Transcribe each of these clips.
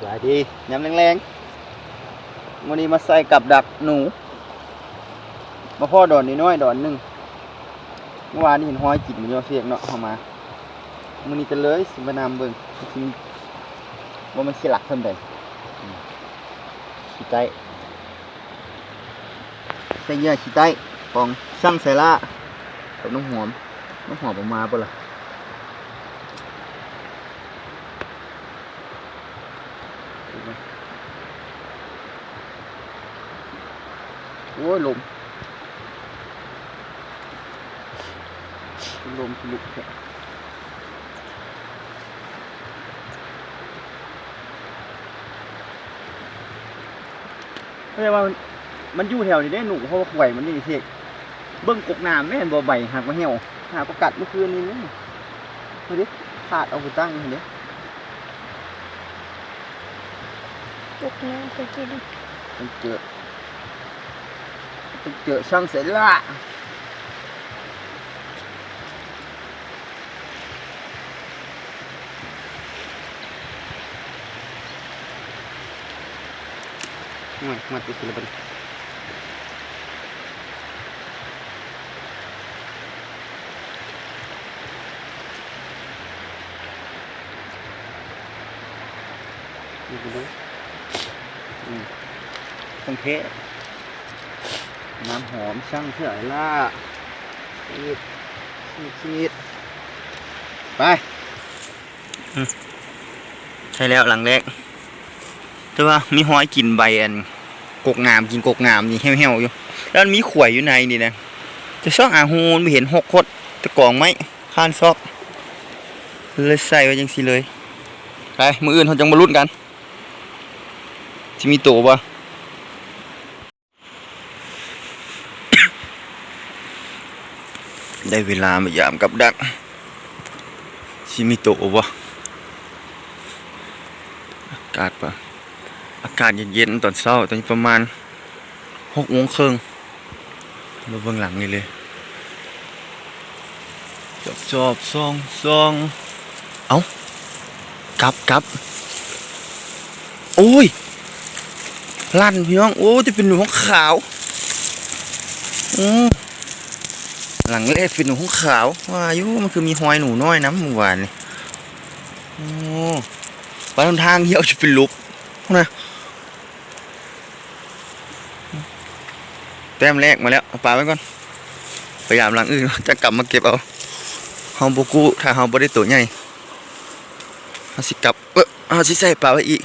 สวัสดียำแรงๆวันนี้มาใส่กับดักหนู มาพ่อดอนน้อยดอนหนึ่งเมื่อวานนี่เห็นห้อยจิตมันโยเสียกเนาะเข้ามาวันนี้จะเลยสิมานำเบิ่งจริงว่ามันสิหลักเท่าใดอืมขี้ไต้ใส่เยื่อขี้ไต้ของช่างใส่ละกับน้องหอมน้องหอมออกมาปะล่ะ โอ้ยลมลมลุแค่ไม่ใช่ว่ามันมันอยู่แถวนี้ได้หนูเพราะว่าไหวมันนี่เทกเบิ้องกกน้ำแม่นบ่ใบหักมาเหี่ยวหาประกัดเมื่อคืนนี้นี่มาดิขาดเอาไปตั้งเห็นดิตก น้ำก็กินต้องเจอต้องเจอช่างเสร็จละ Ngoài, ngoài tí xíu là bật. Như thế đấy. Ừ. Không thế. Nám hòm xăng thế là. Xịt. Xịt xịt. ไปใช่แล้วหลังแรกแต่ว่ามีห้อยกินใบอันกกงามกินกกงามนี่แห้วๆอยู่ แล้วมีข่วยอยู่ในนี่นะจะซอกอาฮูนไม่เห็นหกคดตะกองไหมข้านซอก เลยใส่ไว้ยังสิเลย ไปมืออื่นเขาจังมาลุ้นกัน จะมีตัวปะได้เวลามายามกับดักชิมิโตะวะอากาศปะอากาศเย็นๆตอนเช้าตอนนี้ประมาณหกโมงครึ่งมาเบื้องหลังนี่เลยจอบจอบซองซองเอากลับกลับโอ้ย ลั่นพี่น้อง โอ้จะเป็นหนูของขาวอืมหลังแรกเป็นหนูของขาวว่าอายุมันคือมีหอยหนูน้อยนะเมื่อวานนี่โอ้ไปทางทางเดียวจะเป็นลุกนะแต้มแรกมาแล้วปลาไว้ก่อนพยายามหลังอื่นจะกลับมาเก็บเอาเฮาบกูถ้าเฮาบ่ได้ตัวใหญ่ฮาสิกลับเออฮาสิใส่ปลาไว้อีก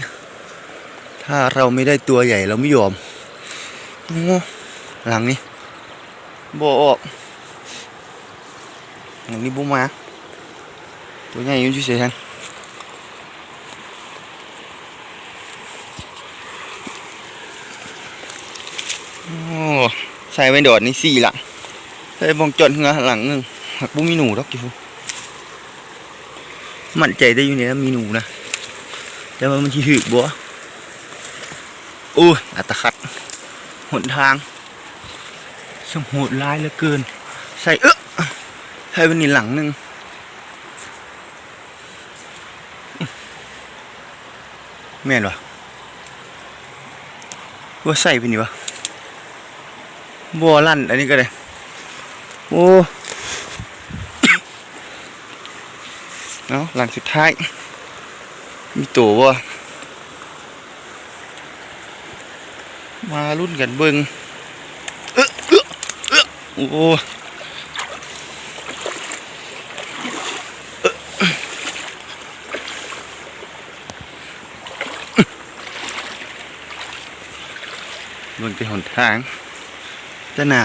ถ้าเราไม่ได้ตัวใหญ่เราไม่ยอมหลังนี้บ่ออกหนังนี้บุมาตัวใหญ่ยุ่งเฉยๆท่านโอ้ใส่ไว้ดอดนี่สี่หลังใส่บองจดเหือหลังหนึ่งหักบุ้มีหนูดอกอยู่มั่นใจได้อยู่เนี่ยมีหนูนะแต่ว่ามันที่ถือบัว อ้ยอัตคัดหนทางสมโหดร้ายเหลือเกิน ใส่เอ๊ะให้วันนี้หลังหนึ่งแม่นวะว่าใส่ไปนี่วะบัวลั่นอันนี้ก็เลยโอ้เอาะหลังสุดท้าย มีตัววะ มารุ่นกันเบิงเอ๊ะเอ๊ะเอ๊ะโอ้บนไปหนทางจะน้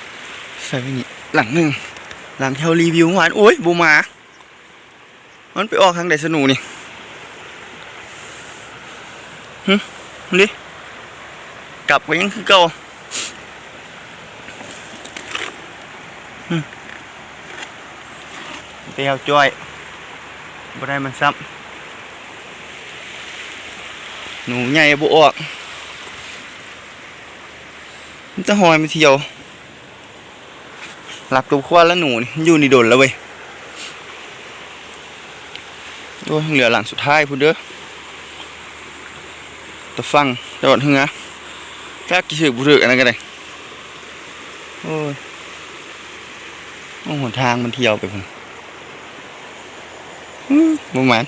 ำใส่ไปนี่หลังหนึ่งหลังแถวรีวิวเมื่อวานโอ้ยบูมา มันไปออกทางไดสนูนี่หึดิ กลับไปยังคือเก่าหึไปเอาจ้อยบ่ได้มันซ้ำหนูใหญ่บ่ออกมันจะหอยมาเที่ยวหลับกับคว้าแล้วหนูนี่อยู่นี่โดนแล้วเว้ยโอ้เหลือหลังสุดท้ายพูดเด้อตะฟังโดดเหือ แป๊บกี่ถือบุถืออันนั้นก็ได้โอ้ยโอ้หนทางมันเที่ยวไปพุ่นอื้อบ่หมาน